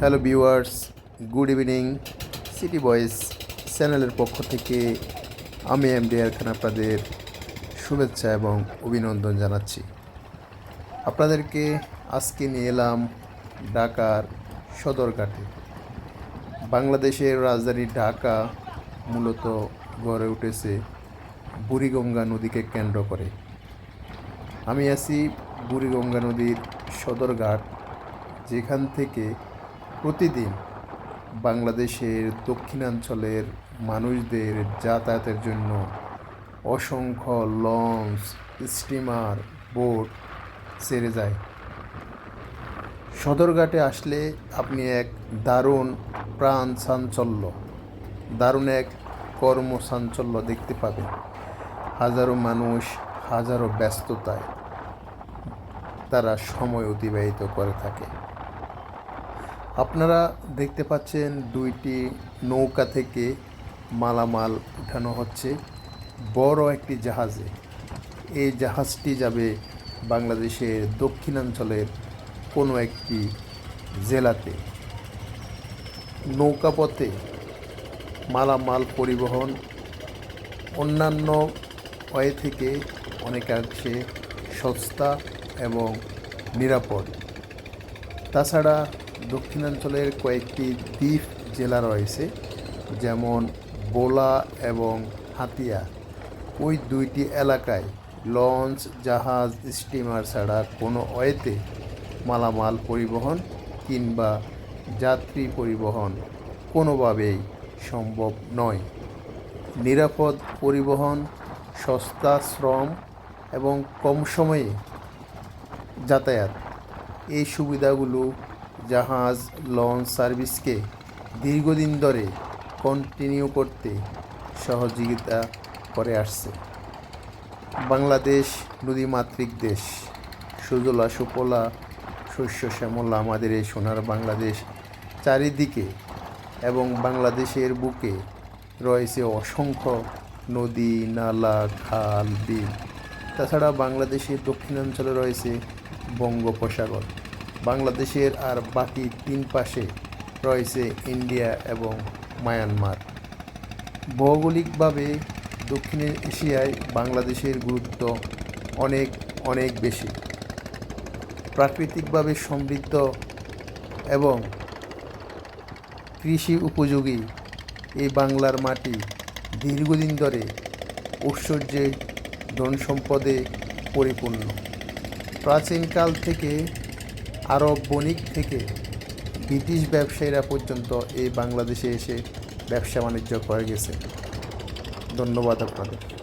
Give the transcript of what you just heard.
Hello viewers good evening city boys চ্যানেলের পক্ষ থেকে আমি এম ডি খান আপনাদের শুভেচ্ছা এবং অভিনন্দন জানাচ্ছি। আপনাদেরকে আজকে নিয়ে এলাম ঢাকার সদরঘাটে। বাংলাদেশের রাজধানী ঢাকা মূলত গড়ে উঠেছে বুড়িগঙ্গা নদীকে কেন্দ্র করে। আমি আছি বুড়িগঙ্গা নদীর সদরঘাট, যেখান থেকে প্রতিদিন বাংলাদেশের দক্ষিণাঞ্চলের মানুষদের যাতায়াতের জন্য অসংখ্য লঞ্চ, স্টিমার, বোট ছেড়ে যায়। সদরঘাটে আসলে আপনি এক দারুণ প্রাণ চাঞ্চল্য দারুণ এক কর্মচাঞ্চল্য দেখতে পাবেন। হাজারো মানুষ হাজারো ব্যস্ততায় তারা সময় অতিবাহিত করে থাকে। আপনারা দেখতে পাচ্ছেন দুইটি নৌকা থেকে মালামাল উঠানো হচ্ছে। বড় একটি জাহাজে। এই জাহাজটি যাবে বাংলাদেশের দক্ষিণাঞ্চলের কোনো একটি জেলাতে। নৌকাপথে মালামাল পরিবহন অন্যান্য ওয়ে থেকে অনেকাংশে সস্তা এবং নিরাপদ। তাছাড়া দক্ষিণাঞ্চলের কয়েকটি দ্বীপ জেলা রয়েছে, যেমন বোলা এবং হাতিয়া। ওই দুইটি এলাকায় লঞ্চ, জাহাজ, স্টিমার ছাড়া কোনো ওয়েতে মালামাল পরিবহন কিংবা যাত্রী পরিবহন কোনোভাবেই সম্ভব নয়। নিরাপদ পরিবহন, সস্তা শ্রম এবং কম সময়ে যাতায়াত। এই সুবিধাগুলো জাহাজ লঞ্চ সার্ভিসকে দীর্ঘদিন ধরে কন্টিনিউ করতে সহযোগিতা করে আসছে। বাংলাদেশ নদীমাতৃক দেশ, সুজলা সুফলা শস্য শ্যামলা আমাদের এই সোনার বাংলাদেশ চারিদিকে এবং বাংলাদেশের বুকে রয়েছে অসংখ্য নদী, নালা, খাল বিল তাছাড়া বাংলাদেশের দক্ষিণাঞ্চলে রয়েছে বঙ্গোপসাগর। বাংলাদেশের আর বাকি তিন পাশে রয়েছে ইন্ডিয়া এবং মায়ানমার। ভৌগোলিকভাবে দক্ষিণ এশিয়ায় বাংলাদেশের গুরুত্ব অনেক অনেক বেশি। প্রাকৃতিকভাবে সমৃদ্ধ এবং কৃষি উপযোগী এই বাংলার মাটি দীর্ঘদিন ধরে ঐশ্বর্যে ধন সম্পদে পরিপূর্ণ। প্রাচীনকাল থেকে আরব বণিক থেকে ব্রিটিশ ব্যবসায়ীরা পর্যন্ত এই বাংলাদেশে এসে ব্যবসা বাণিজ্য করে গেছে। ধন্যবাদ আপনাদের।